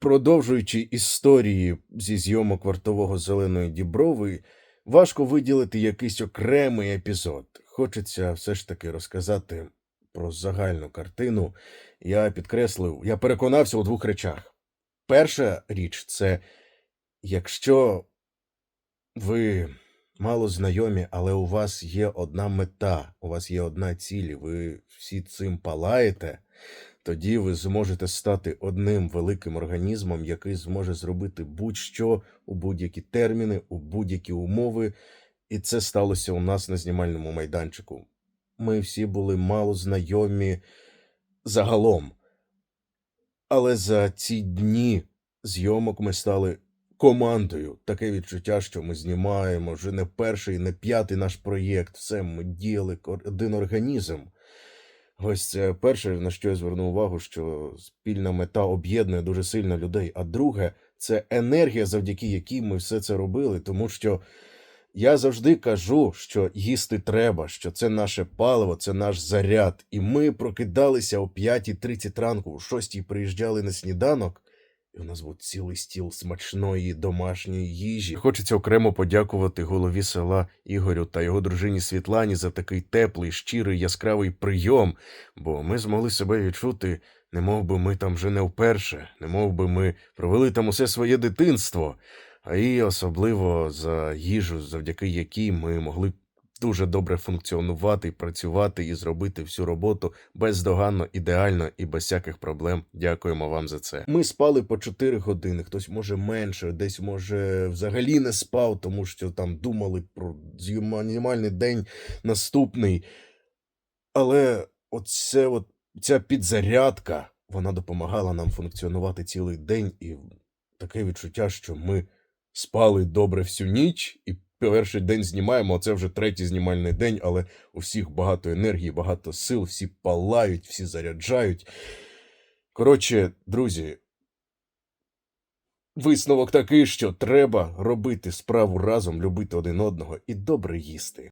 Продовжуючи історії зі зйомок вартового зеленої діброви, важко виділити якийсь окремий епізод. Хочеться все ж таки розказати про загальну картину. Я підкреслив, я переконався у двох речах. Перша річ це якщо ви мало знайомі, але у вас є одна мета, у вас є одна ціль, ви всі цим палаєте, тоді ви зможете стати одним великим організмом, який зможе зробити будь-що у будь-які терміни, у будь-які умови. І це сталося у нас на знімальному майданчику. Ми всі були мало знайомі загалом. Але за ці дні зйомок ми стали командою. Таке відчуття, що ми знімаємо вже не перший, не п'ятий наш проєкт. Все, ми діяли один організм. Ось це перше, на що я звернув увагу, що спільна мета об'єднує дуже сильно людей. А друге, це енергія, завдяки якій ми все це робили. Тому що я завжди кажу, що їсти треба, що це наше паливо, це наш заряд. І ми прокидалися о 5.30 ранку, о 6.00 приїжджали на сніданок. І у нас був цілий стіл смачної домашньої їжі. Хочеться окремо подякувати голові села Ігорю та його дружині Світлані за такий теплий, щирий, яскравий прийом, бо ми змогли себе відчути, не мов би ми там вже не вперше, не мов би ми провели там усе своє дитинство, а і особливо за їжу, завдяки якій ми могли дуже добре функціонувати, працювати і зробити всю роботу бездоганно, ідеально і без всяких проблем. Дякуємо вам за це. Ми спали по 4 години, хтось може менше, десь може взагалі не спав, тому що там думали про знімальний день наступний. Але оце от, ця підзарядка, вона допомагала нам функціонувати цілий день, і таке відчуття, що ми спали добре всю ніч і перший день знімаємо, а це вже третій знімальний день, але у всіх багато енергії, багато сил, всі палають, всі заряджають. Коротше, друзі, висновок такий, що треба робити справу разом, любити один одного і добре їсти.